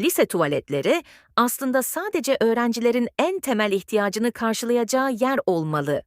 Lise tuvaletleri aslında sadece öğrencilerin en temel ihtiyacını karşılayacağı yer olmalı.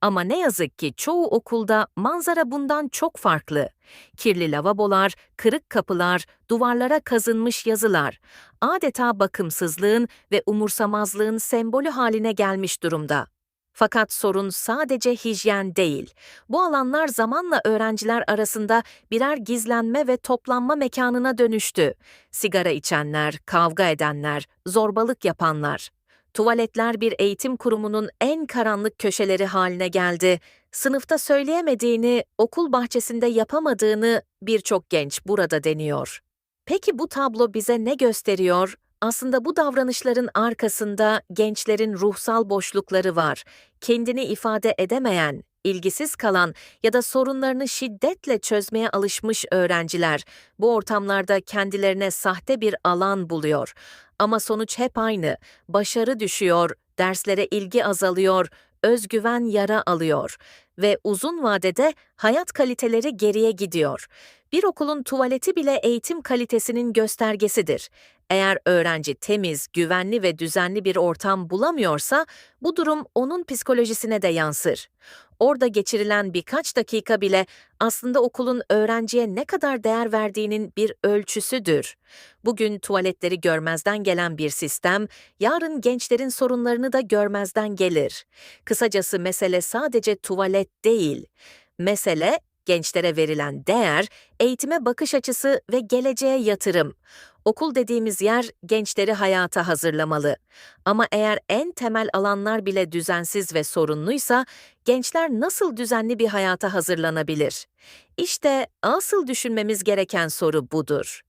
Ama ne yazık ki çoğu okulda manzara bundan çok farklı. Kirli lavabolar, kırık kapılar, duvarlara kazınmış yazılar adeta bakımsızlığın ve umursamazlığın sembolü haline gelmiş durumda. Fakat sorun sadece hijyen değil. Bu alanlar zamanla öğrenciler arasında birer gizlenme ve toplanma mekanına dönüştü. Sigara içenler, kavga edenler, zorbalık yapanlar. Tuvaletler bir eğitim kurumunun en karanlık köşeleri haline geldi. Sınıfta söyleyemediğini, okul bahçesinde yapamadığını birçok genç burada deniyor. Peki bu tablo bize ne gösteriyor? Aslında bu davranışların arkasında gençlerin ruhsal boşlukları var. Kendini ifade edemeyen, ilgisiz kalan ya da sorunlarını şiddetle çözmeye alışmış öğrenciler bu ortamlarda kendilerine sahte bir alan buluyor. Ama sonuç hep aynı. Başarı düşüyor, derslere ilgi azalıyor, özgüven yara alıyor ve uzun vadede hayat kaliteleri geriye gidiyor. Bir okulun tuvaleti bile eğitim kalitesinin göstergesidir. Eğer öğrenci temiz, güvenli ve düzenli bir ortam bulamıyorsa bu durum onun psikolojisine de yansır. Orada geçirilen birkaç dakika bile aslında okulun öğrenciye ne kadar değer verdiğinin bir ölçüsüdür. Bugün tuvaletleri görmezden gelen bir sistem, yarın gençlerin sorunlarını da görmezden gelir. Kısacası mesele sadece tuvalet değil. Mesele gençlere verilen değer, eğitime bakış açısı ve geleceğe yatırım. Okul dediğimiz yer gençleri hayata hazırlamalı. Ama eğer en temel alanlar bile düzensiz ve sorunluysa, gençler nasıl düzenli bir hayata hazırlanabilir? İşte asıl düşünmemiz gereken soru budur.